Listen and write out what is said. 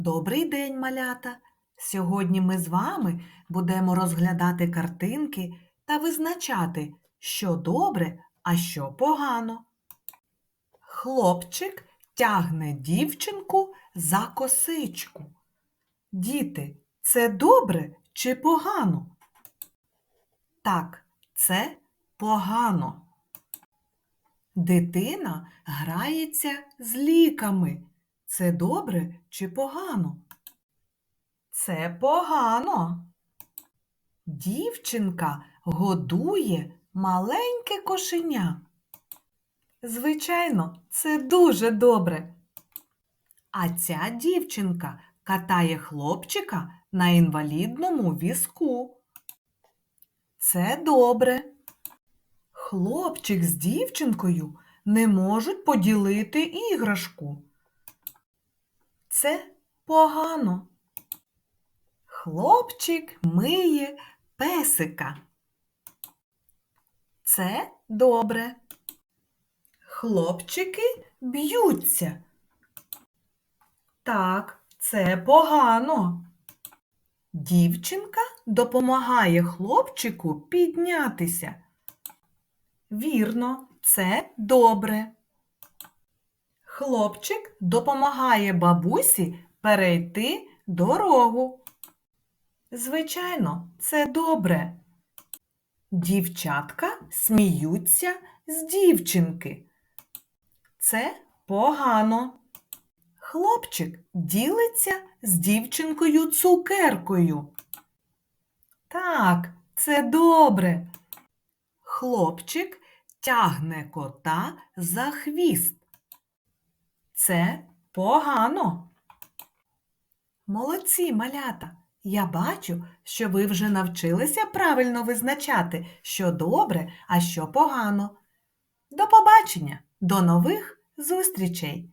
Добрий день, малята! Сьогодні ми з вами будемо розглядати картинки та визначати, що добре, а що погано. Хлопчик тягне дівчинку за косичку. Діти, це добре чи погано? Так, це погано. Дитина грається з ліками. Це добре чи погано? Це погано. Дівчинка годує маленьке кошеня. Звичайно, це дуже добре. А ця дівчинка катає хлопчика на інвалідному візку. Це добре. Хлопчик з дівчинкою не можуть поділити іграшку. Це погано. Хлопчик миє песика. Це добре. Хлопчики б'ються. Так, це погано. Дівчинка допомагає хлопчику піднятися. Вірно, це добре. Хлопчик допомагає бабусі перейти дорогу. Звичайно, це добре. Дівчатка сміються з дівчинки. Це погано. Хлопчик ділиться з дівчинкою цукеркою. Так, це добре. Хлопчик тягне кота за хвіст. Це погано. Молодці, малята! Я бачу, що ви вже навчилися правильно визначати, що добре, а що погано. До побачення, до нових зустрічей!